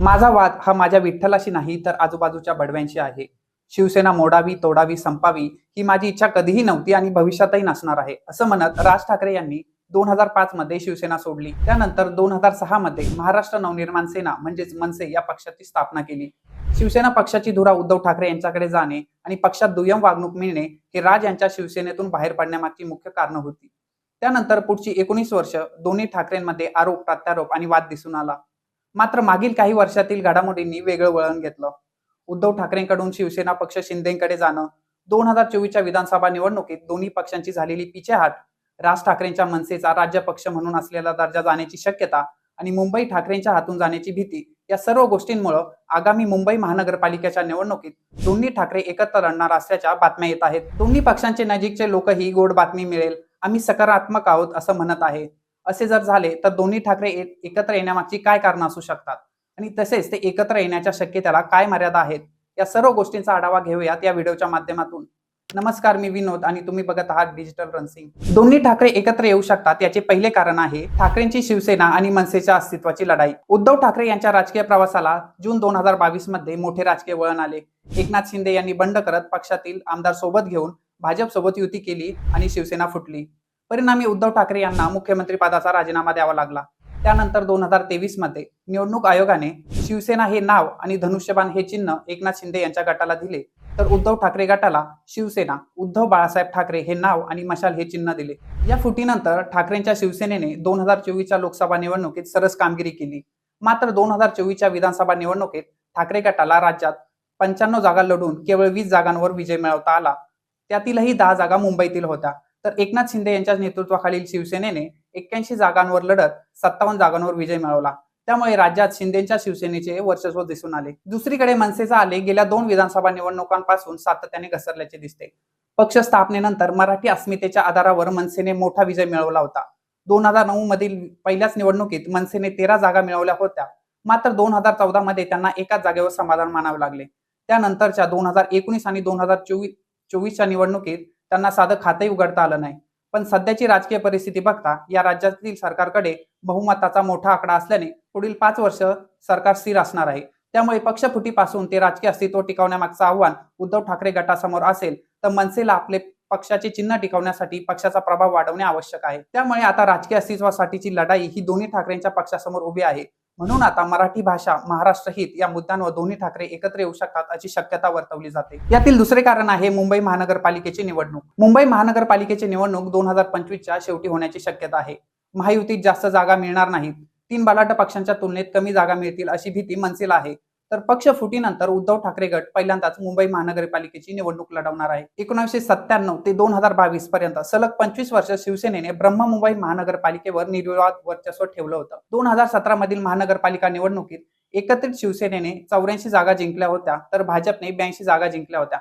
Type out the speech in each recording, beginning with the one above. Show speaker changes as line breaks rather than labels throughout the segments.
माझा वाद हा माझ्या विठ्ठलाशी नाही तर आजूबाजूच्या बडव्यांशी आहे. शिवसेना मोडावी तोडावी संपावी ही माझी इच्छा कधीही नव्हती आणि भविष्यातही नसणार आहे असं म्हणत राज ठाकरे यांनी दोन हजार पाच मध्ये शिवसेना सोडली. त्यानंतर दोन हजार सहा मध्ये महाराष्ट्र नवनिर्माण सेना म्हणजेच मनसे या पक्षाची स्थापना केली. शिवसेना पक्षाची धुरा उद्धव ठाकरे यांच्याकडे जाणे आणि पक्षात दुय्यम वागणूक मिळणे हे राज यांच्या शिवसेनेतून बाहेर पडण्यामागची मुख्य कारणं होती. त्यानंतर पुढची एकोणीस वर्ष दोन्ही ठाकरेंमध्ये आरोप प्रत्यारोप आणि वाद दिसून आला. मात्र मागील काही वर्षातील घडामोडींनी वेगळं वळण घेतलं. उद्धव ठाकरेंकडून शिवसेना पक्ष शिंदेकडे जाणं दोन हजार चोवीसच्या विधानसभा निवडणुकीत दोन्ही पक्षांची झालेली पिछेहाट राज ठाकरेंच्या मनसेचा राज्य पक्ष म्हणून असलेला दर्जा जाण्याची शक्यता आणि मुंबई ठाकरेंच्या हातून जाण्याची भीती या सर्व गोष्टींमुळं आगामी मुंबई महानगरपालिकेच्या निवडणुकीत दोन्ही ठाकरे एकत्र लढणार असल्याच्या बातम्या येत आहेत. दोन्ही पक्षांचे नजीकचे लोकही गोड बातमी मिळेल. आम्ही सकारात्मक आहोत असं म्हणत आहे. असे जर झाले तर दोन्ही ठाकरे एकत्र येण्यामागची काय कारणं असू शकतात? आणि तसेच ते एकत्र येण्याच्या शक्यतेला काय मर्यादा आहेत? या सर्व गोष्टींचा आढावा घेऊयात या व्हिडिओच्या माध्यमातून. नमस्कार मी विनोद आणि तुम्ही बघत आहात डिजिटल रनसिंग दोन्ही ठाकरे एकत्र येऊ शकतात याचे पहिले कारण आहे ठाकरेंची शिवसेना आणि मनसेच्या अस्तित्वाची लढाई. उद्धव ठाकरे यांच्या राजकीय प्रवासाला जून दोन हजार बावीसमध्ये मोठे राजकीय वळण आले. एकनाथ शिंदे यांनी बंड करत पक्षातील आमदार सोबत घेऊन भाजप सोबत युती केली आणि शिवसेना फुटली. परिणामी उद्धव ठाकरे यांना मुख्यमंत्री पदाचा राजीनामा द्यावा लागला. त्यानंतर दोन हजार तेवीसमध्ये निवडणूक आयोगाने शिवसेना हे नाव आणि धनुष्यबाण हे चिन्ह एकनाथ शिंदे यांच्या गटाला दिले. तर उद्धव ठाकरे गटाला शिवसेना उद्धव बाळासाहेब ठाकरे हे नाव आणि मशाल हे चिन्ह दिले. या फुटीनंतर ठाकरेंच्या शिवसेनेने दोन हजार चोवीसच्या लोकसभा निवडणुकीत सरस कामगिरी केली. मात्र दोन हजार चोवीसच्या विधानसभा निवडणुकीत ठाकरे गटाला राज्यात पंच्याण्णव जागा लढून केवळ वीस जागांवर विजय मिळवता आला. त्यातीलही दहा जागा मुंबईतील होत्या. तर एकनाथ शिंदे यांच्या नेतृत्वाखालील शिवसेनेने एक्क्याऐंशी जागांवर लढत सत्तावन्न जागांवर विजय मिळवला. त्यामुळे राज्यात शिंदेच्या शिवसेनेचे वर्चस्व दिसून आले. दुसरीकडे मनसेचा आले गेल्या दोन विधानसभा निवडणुकांपासून सातत्याने घसरल्याचे दिसते. पक्ष स्थापनेनंतर मराठी अस्मितेच्या आधारावर मनसेने मोठा विजय मिळवला होता. दोन हजार नऊ मधील पहिल्याच निवडणुकीत मनसेने तेरा जागा मिळवल्या होत्या. मात्र दोन हजार चौदा मध्ये त्यांना एकाच जागेवर समाधान मानावे लागले. त्यानंतरच्या दोन हजार एकोणीस आणि दोन हजार चोवीस चोवीसच्या निवडणुकीत त्यांना साधं खातंही उघडता आलं नाही. पण सध्याची राजकीय परिस्थिती बघता या राज्यातील सरकारकडे बहुमताचा मोठा आकडा असल्याने पुढील पाच वर्ष सरकार स्थिर असणार आहे. त्यामुळे पक्षफुटीपासून ते राजकीय अस्तित्व टिकवण्यामागचं आव्हान उद्धव ठाकरे गटासमोर असेल तर मनसेला आपले पक्षाचे चिन्ह टिकवण्यासाठी पक्षाचा प्रभाव वाढवणे आवश्यक आहे. त्यामुळे आता राजकीय अस्तित्वासाठीची लढाई ही दोन्ही ठाकरेंच्या पक्षासमोर उभी आहे. म्हणून आता मराठी भाषा महाराष्ट्र हित या मुद्द्यांवर दोन्ही ठाकरे एकत्र येऊ शकतात अशी शक्यता वर्तवली जाते. यातील दुसरे कारण आहे मुंबई महानगरपालिकेची निवडणूक. मुंबई महानगरपालिकेची निवडणूक दोन हजार पंचवीसच्या शेवटी होण्याची शक्यता आहे. महायुतीत जास्त जागा मिळणार नाहीत. तीन बलाढ्य पक्षांच्या तुलनेत कमी जागा मिळतील अशी भीती मनसेला आहे. तर पक्ष फुटीनंतर उद्धव ठाकरे गट पहिल्यांदाच मुंबई महानगरपालिकेची निवडणूक लढवणार आहे. एकोणीसशे सत्त्याण्णव ते दोन हजार बावीस पर्यंत सलग पंचवीस वर्ष शिवसेनेने ब्रह्म मुंबई महानगरपालिकेवर निर्विवाद वर्चस्व ठेवलं होतं. दोन हजार सतरा मधील महानगरपालिका निवडणुकीत एकत्रित शिवसेनेने चौऱ्याऐंशी जागा जिंकल्या होत्या तर भाजपने ब्याऐंशी जागा जिंकल्या होत्या.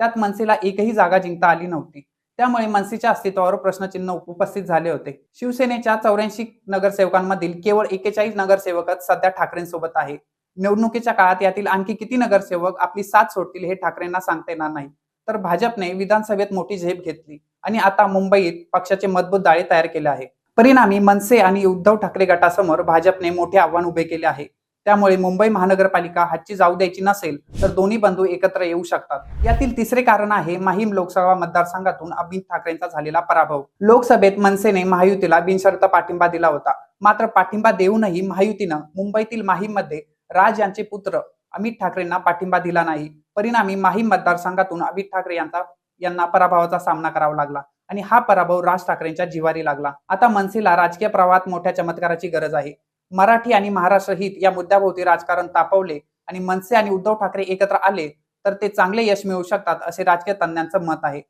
त्यात मनसेला एकही जागा जिंकता आली नव्हती. त्यामुळे मनसेच्या अस्तित्वावर प्रश्नचिन्ह उपस्थित झाले होते. शिवसेनेच्या चौऱ्याऐंशी नगरसेवकांमधील केवळ एकेचाळीस नगरसेवकच सध्या ठाकरेंसोबत आहे निवडणुकीच्या काळात यातील आणखी किती नगरसेवक आपली साथ सोडतील हे ठाकरेंना सांगता येणार नाही. तर भाजपने विधानसभेत मोठी झेप घेतली आणि आता मुंबईत पक्षाचे मजबूत दाळे तयार केले आहे परिणामी मनसे आणि उद्धव ठाकरे गटासमोर भाजपने मोठे आव्हान उभे केले आहे. त्यामुळे मुंबई महानगरपालिका हातची जाऊ द्यायची नसेल तर दोन्ही बंधू एकत्र येऊ शकतात. यातील तिसरे कारण आहे माहीम लोकसभा मतदारसंघातून अमित ठाकरेंचा झालेला पराभव. लोकसभेत मनसेने महायुतीला बिनशर्त पाठिंबा दिला होता. मात्र पाठिंबा देऊनही महायुतीनं मुंबईतील माहीममध्ये राज यांचे पुत्र अमित ठाकरेंना पाठिंबा दिला नाही. परिणामी माहीम मतदारसंघातून अमित ठाकरे यांचा यांना पराभवाचा सामना करावा लागला आणि हा पराभव राज ठाकरेंच्या जिवारी लागला. आता मनसेला राजकीय प्रवाहात मोठ्या चमत्काराची गरज आहे. मराठी आणि महाराष्ट्र हित या मुद्द्याभोवती राजकारण तापवले आणि मनसे आणि उद्धव ठाकरे एकत्र आले तर ते चांगले यश मिळवू शकतात असे राजकीय तज्ञांचं मत आहे.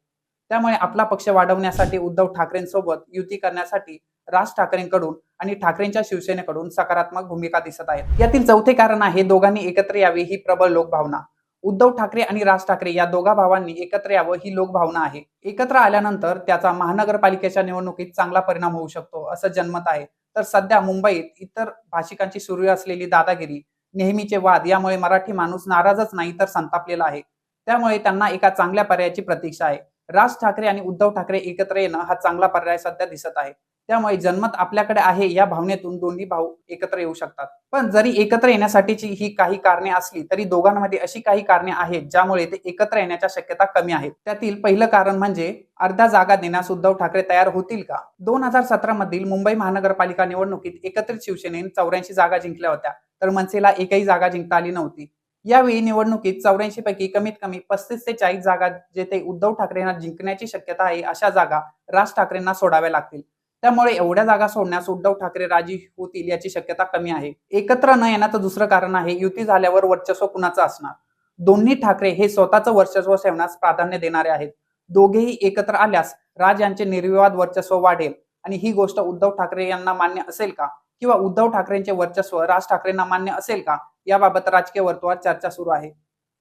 त्यामुळे आपला पक्ष वाढवण्यासाठी उद्धव ठाकरेंसोबत युती करण्यासाठी राज ठाकरेंकडून आणि ठाकरेंच्या शिवसेनेकडून सकारात्मक भूमिका दिसत आहेत. यातील चौथे कारण आहे दोघांनी एकत्र यावे ही प्रबळ लोकभावना. उद्धव ठाकरे आणि राज ठाकरे या दोघा भावांनी एकत्र यावं ही लोकभावना आहे. एकत्र आल्यानंतर त्याचा महानगरपालिकेच्या निवडणुकीत चांगला परिणाम होऊ शकतो असं जनमत आहे. तर सध्या मुंबईत इतर भाषिकांची सुरू असलेली दादागिरी नेहमीचे वाद यामुळे मराठी माणूस नाराजच नाही तर संतापलेला आहे. त्यामुळे त्यांना एका चांगल्या पर्यायाची प्रतीक्षा आहे. राज ठाकरे आणि उद्धव ठाकरे एकत्र येणं हा चांगला पर्याय सध्या दिसत आहे. त्यामुळे जन्मत आपल्याकडे आहे या भावनेतून दोन्ही भाऊ एकत्र येऊ शकतात. पण जरी एकत्र येण्यासाठीची ही काही कारणे असली तरी दोघांमध्ये अशी काही कारणे आहेत ज्यामुळे ते एकत्र येण्याच्या शक्यता कमी आहेत. त्यातील पहिलं कारण म्हणजे अर्ध्या जागा देण्यास उद्धव ठाकरे तयार होतील का? दोन हजार सतरा मधील मुंबई महानगरपालिका निवडणुकीत एकत्रित शिवसेनेने चौऱ्याऐंशी जागा जिंकल्या होत्या तर मनसेला एकही जागा जिंकता आली नव्हती. यावेळी निवडणुकीत चौऱ्याऐंशी पैकी कमीत कमी पस्तीस ते चाळीस जागा जेथे उद्धव ठाकरेंना जिंकण्याची शक्यता आहे अशा जागा राज ठाकरेंना सोडाव्या लागतील. त्यामुळे एवढ्या जागा सोडण्यास उद्धव ठाकरे राजी होतील याची शक्यता कमी आहे. एकत्र न येण्याचं दुसरं कारण आहे युती झाल्यावर वर्चस्व कुणाचं असणार? दोन्ही ठाकरे हे स्वतःचं वर्चस्व ठेवण्यास प्राधान्य देणारे आहेत. दोघेही एकत्र आल्यास राज यांचे निर्विवाद वर्चस्व वाढेल. आणि ही गोष्ट उद्धव ठाकरे यांना मान्य असेल का? किंवा उद्धव ठाकरेंचे वर्चस्व राज ठाकरेंना मान्य असेल का? याबाबत राजकीय वर्तुळात चर्चा सुरू आहे.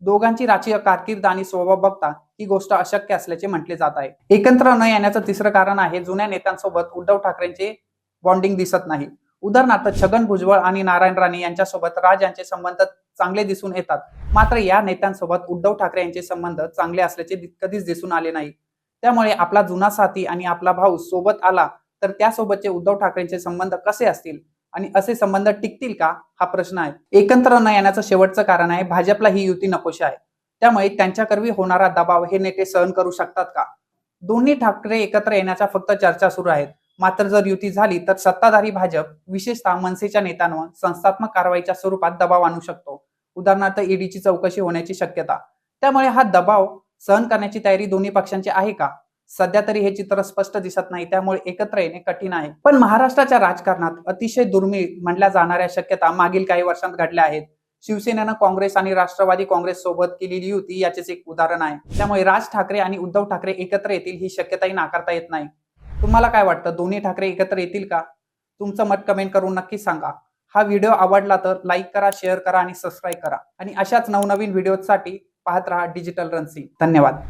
दोघांची राजकीय कारकीर्द आणि स्वभाव बघता ही गोष्ट अशक्य असल्याचे म्हटले जात आहे. एकत्र न येण्याचं तिसरं कारण आहे जुन्या नेत्यांसोबत उद्धव ठाकरेंचे बॉन्डिंग दिसत नाही. उदाहरणार्थ छगन भुजबळ आणि नारायण राणे यांच्यासोबत राज यांचे संबंध चांगले दिसून येतात. मात्र या नेत्यांसोबत उद्धव ठाकरे यांचे संबंध चांगले असल्याचे कधीच दिसून आले नाही. त्यामुळे आपला जुना साथी आणि आपला भाऊ सोबत आला तर त्यासोबतचे उद्धव ठाकरेंचे संबंध कसे असतील? आणि असे संबंध टिकतील का? हा प्रश्न आहे. एकत्र न येण्याचं शेवटचं कारण आहे भाजपला ही युती नकोशी आहे. त्यामुळे त्यांच्याकरवी होणारा दबाव हे नेते सहन करू शकतात का? दोन्ही ठाकरे एकत्र येण्याच्या फक्त चर्चा सुरू आहेत. मात्र जर युती झाली तर सत्ताधारी भाजप विशेषतः मनसेच्या नेत्यांवर संस्थात्मक कारवाईच्या स्वरूपात दबाव आणू शकतो. उदाहरणार्थ ईडीची चौकशी होण्याची शक्यता. त्यामुळे हा दबाव सहन करण्याची तयारी दोन्ही पक्षांची आहे का? सध्या तरी हे चित्र स्पष्ट दिसत नाही त्यामुळे एकत्र येणे कठीण आहे. पण महाराष्ट्राच्या राजकारणात अतिशय दुर्मिळ म्हणल्या जाणाऱ्या शक्यता मागील काही वर्षांत घडल्या आहेत. शिवसेनेनं काँग्रेस आणि राष्ट्रवादी काँग्रेस सोबत केलेली युती याचेच एक उदाहरण आहे. त्यामुळे राज ठाकरे आणि उद्धव ठाकरे एकत्र येतील ही शक्यताही नाकारता येत नाही. तुम्हाला काय वाटतं? दोन्ही ठाकरे एकत्र येतील का? तुमचं मत कमेंट करून नक्की सांगा. हा व्हिडिओ आवडला तर लाईक करा शेअर करा आणि सबस्क्राईब करा. आणि अशाच नवनवीन व्हिडिओसाठी पाहत राहा डिजिटल रन्सी धन्यवाद.